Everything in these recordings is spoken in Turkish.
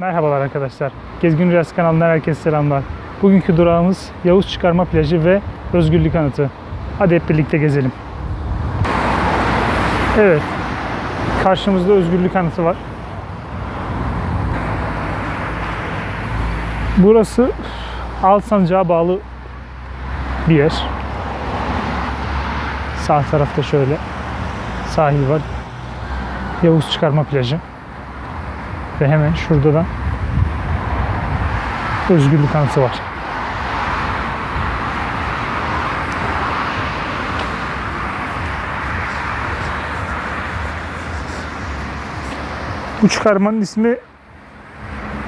Merhabalar arkadaşlar. Gezgin Rüyası kanalından herkese selamlar. Bugünkü durağımız Yavuz Çıkarma Plajı ve Özgürlük Anıtı. Hadi hep birlikte gezelim. Evet. Karşımızda Özgürlük Anıtı var. Burası Alsancak'a bağlı bir yer. Sağ tarafta şöyle sahil var. Yavuz Çıkarma Plajı. Ve hemen şurada da özgürlük anıtı var. Bu çıkarmanın ismi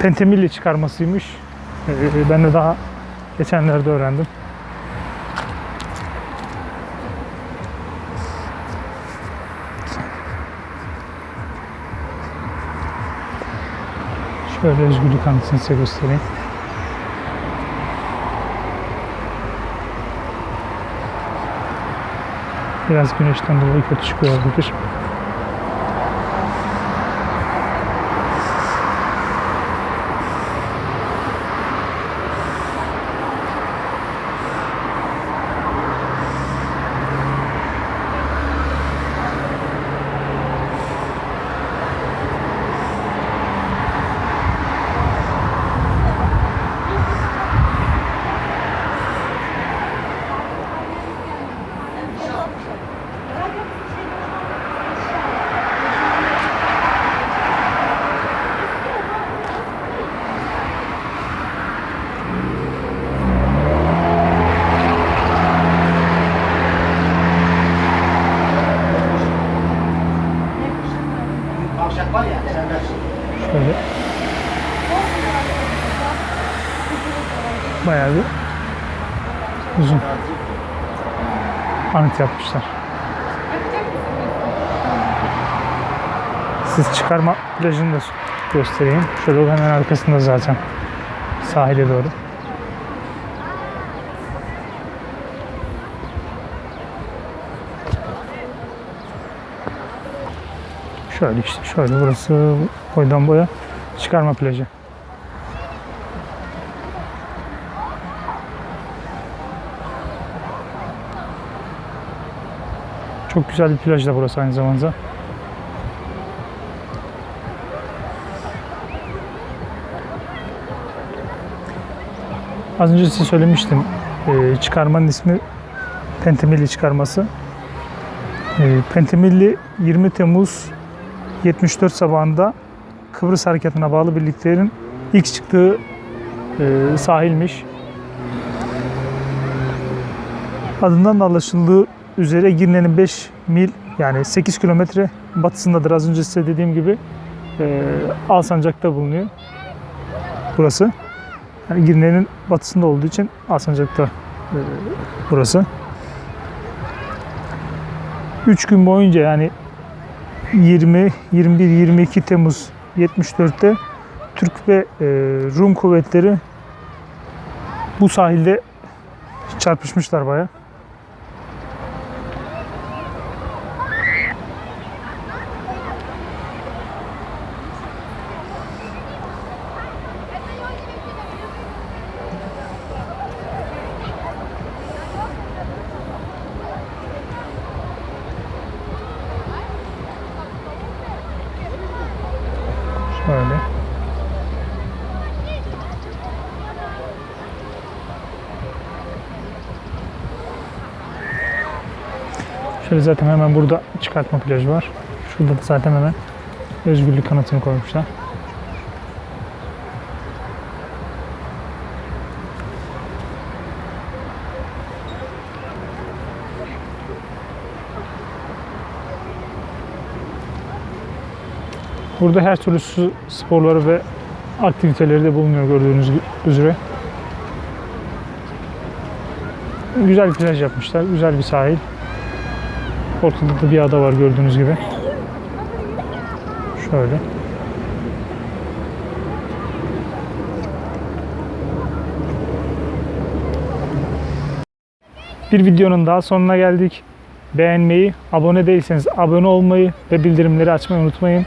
Pentemilli çıkarmasıymış. Ee, ben de daha geçenlerde öğrendim. Şöyle özgürlük anıtını size göstereyim. Biraz güneşten dolayı kötü çıkıyor olabilir. Bayağı bir uzun anıt yapmışlar. Siz çıkarma plajını da göstereyim. Şöyle o hemen arkasında zaten sahile doğru. Şöyle işte şöyle burası boydan boya çıkarma plajı. Çok güzel bir plaj da burası aynı zamanda. Az önce size söylemiştim. Ee, çıkarmanın ismi Pentemilli çıkarması. Ee, Pentemilli 20 Temmuz 74 sabahında Kıbrıs Harekatı'na bağlı birliklerin ilk çıktığı e, sahilmiş. Adından da anlaşıldığı üzere Girne'nin 5 mil yani 8 kilometre batısındadır. Az önce size dediğim gibi e, Alsancak'ta bulunuyor. Burası. Yani Girne'nin batısında olduğu için Alsancak'ta e, burası. 3 gün boyunca yani 20, 21, 22 Temmuz 74'te Türk ve e, Rum kuvvetleri bu sahilde çarpışmışlar baya. Şöyle. Şöyle zaten hemen burada çıkartma plajı var. Şurada da zaten hemen özgürlük kanatını koymuşlar. Burada her türlü su sporları ve aktiviteleri de bulunuyor gördüğünüz üzere. Güzel bir plaj yapmışlar. Güzel bir sahil. Ortada da bir ada var gördüğünüz gibi. Şöyle. Bir videonun daha sonuna geldik. Beğenmeyi, abone değilseniz abone olmayı ve bildirimleri açmayı unutmayın.